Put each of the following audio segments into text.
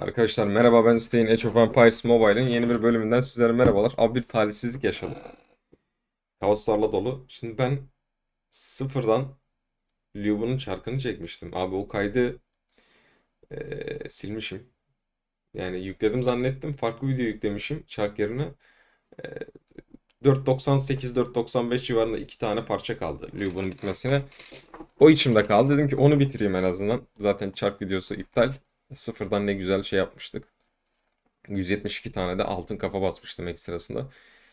Arkadaşlar merhaba ben Stein Age of Empires Mobile'in yeni bir bölümünden sizlere merhabalar. Abi bir talihsizlik yaşadım. Kaoslarla dolu. Şimdi ben sıfırdan Lyub'un çarkını çekmiştim. Abi o kaydı eee, silmişim. Yani yükledim zannettim. Farklı video yüklemişim çark yerine. Eee 4.98-4.95 civarında iki tane parça kaldı Lyub'un bitmesine. O içimde kaldı. Dedim ki onu bitireyim en azından. Zaten çark videosu iptal. Sıfırdan ne güzel şey yapmıştık. 172 tane de altın kafa basmıştım ekstrasında.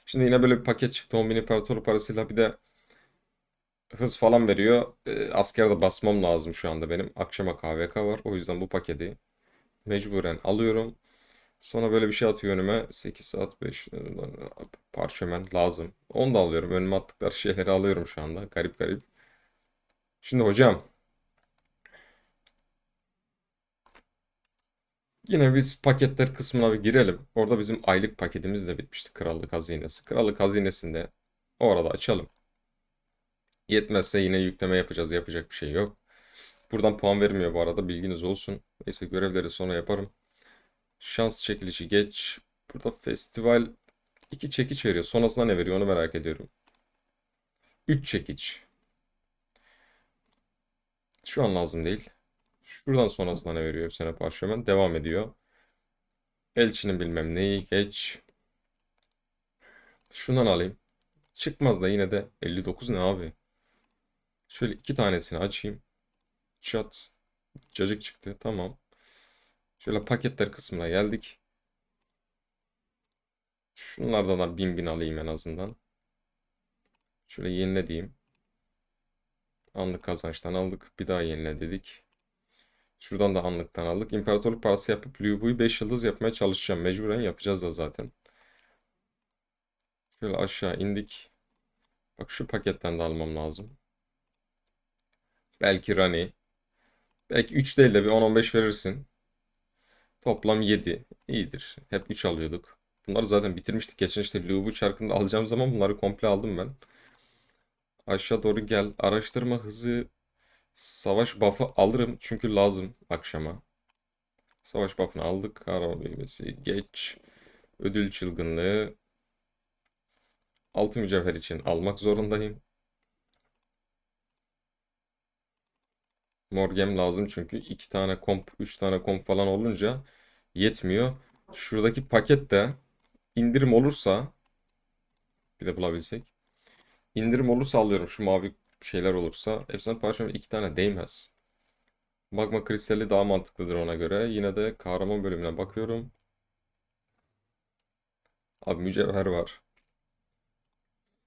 Şimdi yine böyle bir paket çıktı. 10.000 imparator parasıyla bir de hız falan veriyor. E, askerde basmam lazım şu anda benim. Akşama KVK var. O yüzden bu paketi mecburen alıyorum. Sonra böyle bir şey atıyor önüme. 8 saat 5 parşömen lazım. Onu da alıyorum. Önüme attıkları şeyleri alıyorum şu anda. Garip garip. Şimdi hocam Yine biz paketler kısmına bir girelim. Orada bizim aylık paketimiz de bitmişti. Krallık hazinesi. Krallık hazinesinde orada açalım. Yetmezse yine yükleme yapacağız. Yapacak bir şey yok. Buradan puan vermiyor bu arada. Bilginiz olsun. Neyse görevleri sonra yaparım. Şans çekilişi geç. Burada festival iki çekiç veriyor. Sonrasında ne veriyor onu merak ediyorum. 3 çekiç. Şu an lazım değil. Şuradan sonrasında ne veriyor sene parşömen? Devam ediyor. Elçinin bilmem neyi geç. Şundan alayım. Çıkmaz da yine de 59 ne abi? Şöyle iki tanesini açayım. Çat. Cacık çıktı. Tamam. Şöyle paketler kısmına geldik. Şunlardan da bin bin alayım en azından. Şöyle yenile diyeyim. Anlık kazançtan aldık. Bir daha yenile dedik. Şuradan da anlıktan aldık. İmparatorluk parası yapıp Lübu'yu 5 yıldız yapmaya çalışacağım. Mecburen yapacağız da zaten. Şöyle aşağı indik. Bak şu paketten de almam lazım. Belki Rani. Belki 3 değil de bir 10-15 verirsin. Toplam 7. İyidir. Hep 3 alıyorduk. Bunları zaten bitirmiştik. Geçen işte Lubu çarkında alacağım zaman bunları komple aldım ben. Aşağı doğru gel. Araştırma hızı Savaş buff'ı alırım çünkü lazım akşama. Savaş buff'ını aldık. Kahraman bilmesi geç. Ödül çılgınlığı. Altı mücevher için almak zorundayım. Morgem lazım çünkü iki tane komp, üç tane komp falan olunca yetmiyor. Şuradaki pakette indirim olursa bir de bulabilsek. İndirim olursa alıyorum şu mavi şeyler olursa. Efsane parçam iki tane değmez. Magma kristali daha mantıklıdır ona göre. Yine de kahraman bölümüne bakıyorum. Abi mücevher var.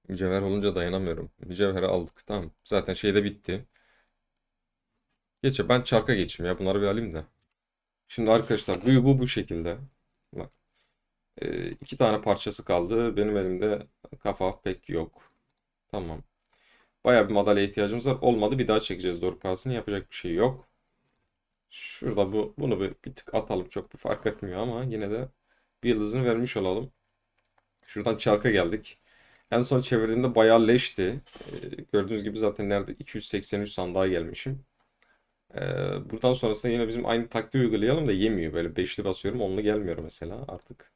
Mücevher olunca dayanamıyorum. Mücevheri aldık. Tamam. Zaten şeyde bitti. Geçe ben çarka geçeyim ya. Bunları bir alayım da. Şimdi arkadaşlar bu bu bu şekilde. Bak. Ee, iki tane parçası kaldı. Benim elimde kafa pek yok. Tamam. Bayağı bir madalya ihtiyacımız var. Olmadı bir daha çekeceğiz doğru parasını. Yapacak bir şey yok. Şurada bu bunu bir, bir tık atalım. Çok bir fark etmiyor ama yine de bir yıldızını vermiş olalım. Şuradan çarka geldik. En son çevirdiğimde bayağı leşti. Ee, gördüğünüz gibi zaten nerede 283 sandığa gelmişim. Ee, buradan sonrasında yine bizim aynı taktiği uygulayalım da yemiyor. Böyle beşli basıyorum onlu gelmiyor mesela artık.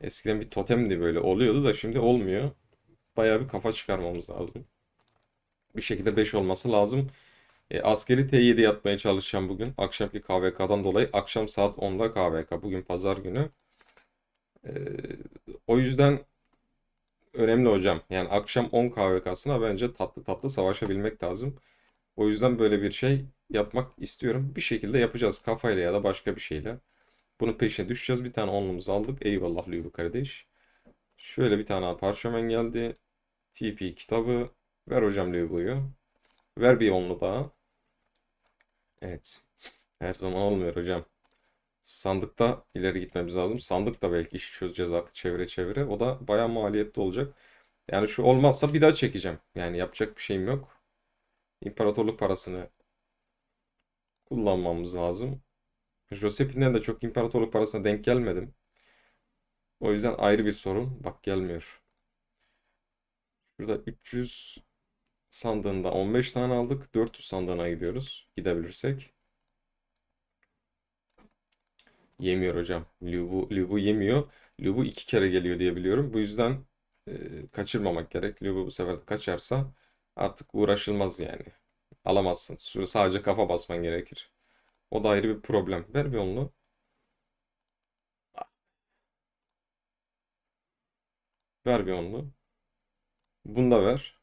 Eskiden bir totemdi böyle oluyordu da şimdi olmuyor. Bayağı bir kafa çıkarmamız lazım bir şekilde 5 olması lazım. E, askeri T7 yatmaya çalışacağım bugün. Akşamki KVK'dan dolayı. Akşam saat 10'da KVK. Bugün pazar günü. E, o yüzden önemli hocam. Yani akşam 10 KVK'sına bence tatlı tatlı savaşabilmek lazım. O yüzden böyle bir şey yapmak istiyorum. Bir şekilde yapacağız kafayla ya da başka bir şeyle. Bunun peşine düşeceğiz. Bir tane onlumuzu aldık. Eyvallah Lübü kardeş. Şöyle bir tane parşömen geldi. TP kitabı. Ver hocam Lübu'yu. Ver bir onlu daha. Evet. Her zaman olmuyor hocam. Sandıkta ileri gitmemiz lazım. Sandıkta belki işi çözeceğiz artık çevire çevire. O da bayağı maliyetli olacak. Yani şu olmazsa bir daha çekeceğim. Yani yapacak bir şeyim yok. İmparatorluk parasını kullanmamız lazım. Joseph'inden de çok imparatorluk parasına denk gelmedim. O yüzden ayrı bir sorun. Bak gelmiyor. Şurada 300 sandığında 15 tane aldık. 400 sandığına gidiyoruz. Gidebilirsek. Yemiyor hocam. Lubu, Lubu yemiyor. Lubu iki kere geliyor diye biliyorum. Bu yüzden e, kaçırmamak gerek. Lubu bu sefer de kaçarsa artık uğraşılmaz yani. Alamazsın. Sadece kafa basman gerekir. O da ayrı bir problem. Ver bir onu. Ver bir onu. Bunu da ver.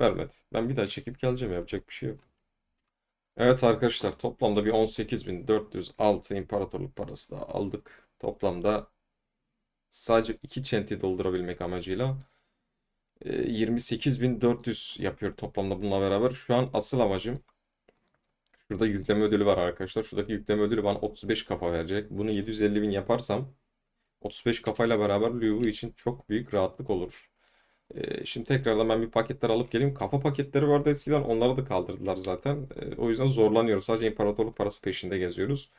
Vermedi. Ben bir daha çekip geleceğim. Yapacak bir şey yok. Evet arkadaşlar toplamda bir 18.406 imparatorluk parası da aldık. Toplamda sadece iki çenti doldurabilmek amacıyla e, 28.400 yapıyor toplamda bununla beraber. Şu an asıl amacım şurada yükleme ödülü var arkadaşlar. Şuradaki yükleme ödülü bana 35 kafa verecek. Bunu 750.000 yaparsam 35 kafayla beraber Luwu için çok büyük rahatlık olur. Ee, şimdi tekrardan ben bir paketler alıp geleyim. Kafa paketleri vardı eskiden. Onları da kaldırdılar zaten. Ee, o yüzden zorlanıyoruz. Sadece imparatorluk parası peşinde geziyoruz.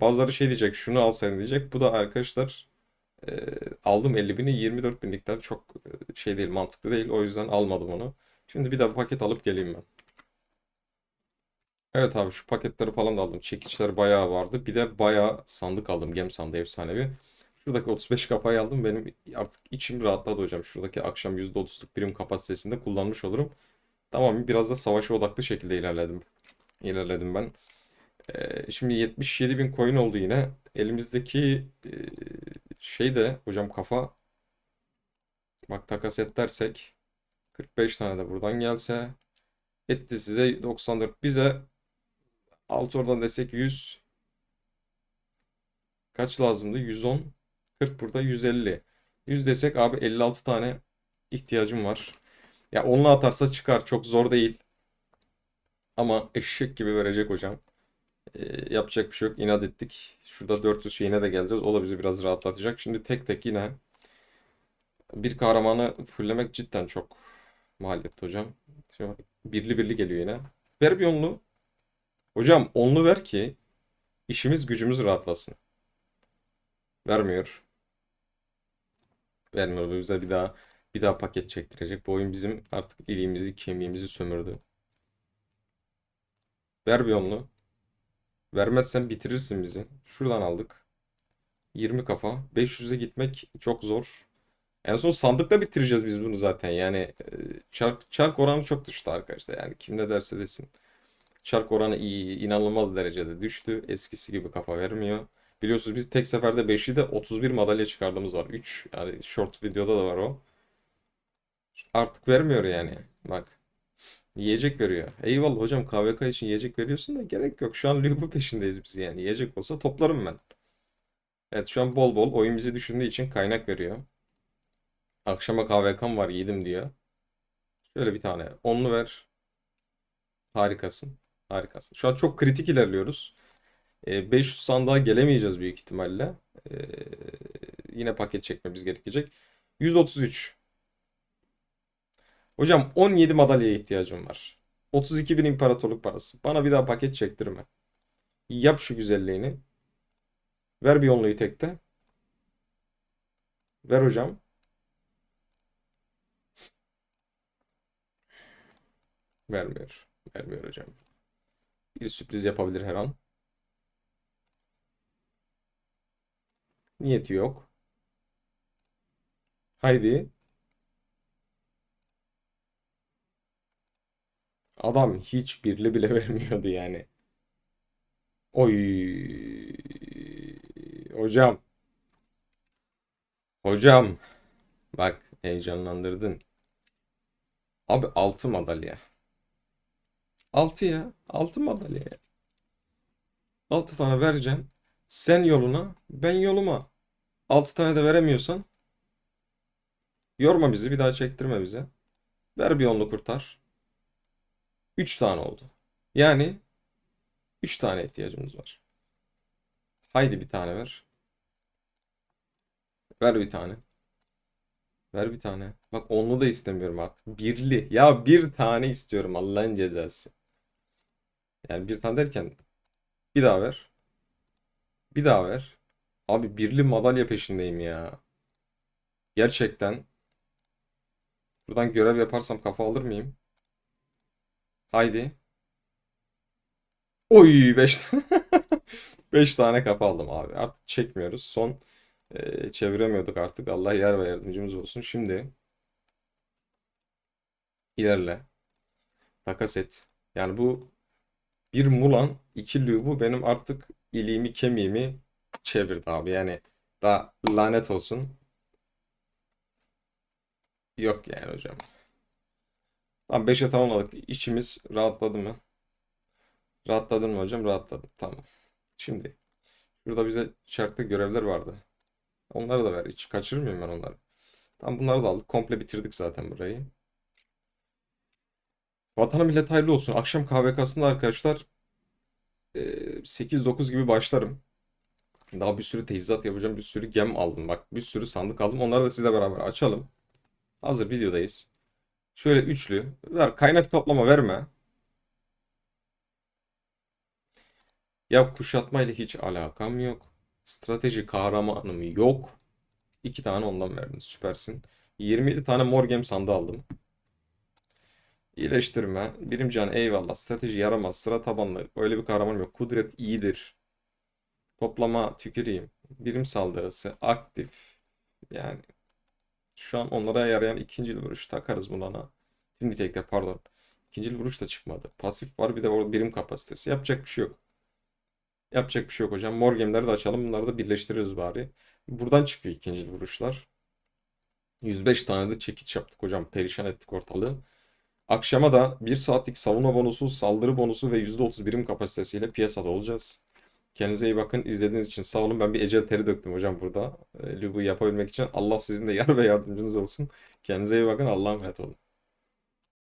Bazıları şey diyecek. Şunu al sen diyecek. Bu da arkadaşlar e, aldım 50 bini 24 binlikten çok e, şey değil mantıklı değil. O yüzden almadım onu. Şimdi bir daha paket alıp geleyim ben. Evet abi şu paketleri falan da aldım. Çekiçler bayağı vardı. Bir de bayağı sandık aldım. Gem sandığı efsanevi. Şuradaki 35 kafayı aldım. Benim artık içim rahatladı hocam. Şuradaki akşam %30'luk birim kapasitesinde kullanmış olurum. Tamam biraz da savaşa odaklı şekilde ilerledim. İlerledim ben. Ee, şimdi 77 bin coin oldu yine. Elimizdeki e, şey de hocam kafa bak takas et dersek 45 tane de buradan gelse etti size 94 bize alt oradan desek 100 kaç lazımdı 110 40 burada 150 100 desek abi 56 tane ihtiyacım var. Ya onunla atarsa çıkar çok zor değil. Ama eşek gibi verecek hocam. Ee, yapacak bir şey yok inat ettik. Şurada 400 şeyine de geleceğiz. O da bizi biraz rahatlatacak. Şimdi tek tek yine bir kahramanı fulllemek cidden çok maliyetli hocam. Birli birli geliyor yine. Ver bir onlu. Hocam onlu ver ki işimiz gücümüz rahatlasın. Vermiyor Vermiyor. Bu bize bir daha bir daha paket çektirecek. Bu oyun bizim artık iliğimizi, kemiğimizi sömürdü. Ver bir onlu. Vermezsen bitirirsin bizi. Şuradan aldık. 20 kafa. 500'e gitmek çok zor. En son sandıkta bitireceğiz biz bunu zaten. Yani e, çark, çark oranı çok düştü arkadaşlar. Yani kim ne derse desin. Çark oranı iyi, inanılmaz derecede düştü. Eskisi gibi kafa vermiyor. Biliyorsunuz biz tek seferde 5'i de 31 madalya çıkardığımız var. 3 yani short videoda da var o. Artık vermiyor yani. Bak. Yiyecek veriyor. Eyvallah hocam KVK için yiyecek veriyorsun da gerek yok. Şu an Lubu peşindeyiz biz yani. Yiyecek olsa toplarım ben. Evet şu an bol bol oyun bizi düşündüğü için kaynak veriyor. Akşama KVK'm var yedim diyor. Şöyle bir tane. Onlu ver. Harikasın. Harikasın. Şu an çok kritik ilerliyoruz. E, 500 sandığa gelemeyeceğiz büyük ihtimalle. E, yine paket çekmemiz gerekecek. 133. Hocam 17 madalyaya ihtiyacım var. 32 bin imparatorluk parası. Bana bir daha paket çektirme. Yap şu güzelliğini. Ver bir onluyu tekte. Ver hocam. Vermiyor. Vermiyor hocam. Bir sürpriz yapabilir her an. Niyeti yok. Haydi. Adam hiç birli bile vermiyordu yani. Oy. Hocam. Hocam. Bak heyecanlandırdın. Abi 6 madalya. 6 ya. 6 madalya ya. 6 tane vereceksin. Sen yoluna, ben yoluma. 6 tane de veremiyorsan yorma bizi, bir daha çektirme bize. Ver bir onlu kurtar. 3 tane oldu. Yani 3 tane ihtiyacımız var. Haydi bir tane ver. Ver bir tane. Ver bir tane. Bak onlu da istemiyorum artık. Birli. Ya bir tane istiyorum Allah'ın cezası. Yani bir tane derken bir daha ver. Bir daha ver. Abi birli madalya peşindeyim ya. Gerçekten. Buradan görev yaparsam kafa alır mıyım? Haydi. Oy 5 tane. 5 tane kafa aldım abi. Artık çekmiyoruz. Son e, çeviremiyorduk artık. Allah yer ve yardımcımız olsun. Şimdi ilerle. Takas et. Yani bu bir Mulan, iki Lubu benim artık iliğimi kemiğimi çevirdi abi. Yani daha lanet olsun. Yok yani hocam. Tamam 5'e tamamladık. İçimiz rahatladı mı? Rahatladın mı hocam? Rahatladım. Tamam. Şimdi şurada bize çarkta görevler vardı. Onları da ver. Hiç kaçırır mıyım ben onları? Tamam bunları da aldık. Komple bitirdik zaten burayı. Vatana millet hayırlı olsun. Akşam KVK'sında arkadaşlar 8-9 gibi başlarım. Daha bir sürü teçhizat yapacağım. Bir sürü gem aldım. Bak bir sürü sandık aldım. Onları da sizle beraber açalım. Hazır videodayız. Şöyle üçlü. Ver kaynak toplama verme. Ya kuşatmayla hiç alakam yok. Strateji kahramanım yok. İki tane ondan verdin. Süpersin. 27 tane mor gem sandığı aldım. İyileştirme. Birim can eyvallah. Strateji yaramaz. Sıra tabanlı. Öyle bir kahramanım yok. Kudret iyidir. Toplama tüküreyim. Birim saldırısı aktif. Yani şu an onlara yarayan ikinci vuruş takarız buna. Tüm tekte pardon. İkinci vuruş da çıkmadı. Pasif var bir de orada birim kapasitesi. Yapacak bir şey yok. Yapacak bir şey yok hocam. Mor gemleri de açalım. Bunları da birleştiririz bari. Buradan çıkıyor ikinci vuruşlar. 105 tane de çekiç yaptık hocam. Perişan ettik ortalığı. Akşama da 1 saatlik savunma bonusu, saldırı bonusu ve %30 birim kapasitesiyle piyasada olacağız. Kendinize iyi bakın. İzlediğiniz için sağ olun. Ben bir ecel teri döktüm hocam burada. E, Lubu yapabilmek için. Allah sizin de yar ve yardımcınız olsun. Kendinize iyi bakın. Allah'a emanet olun.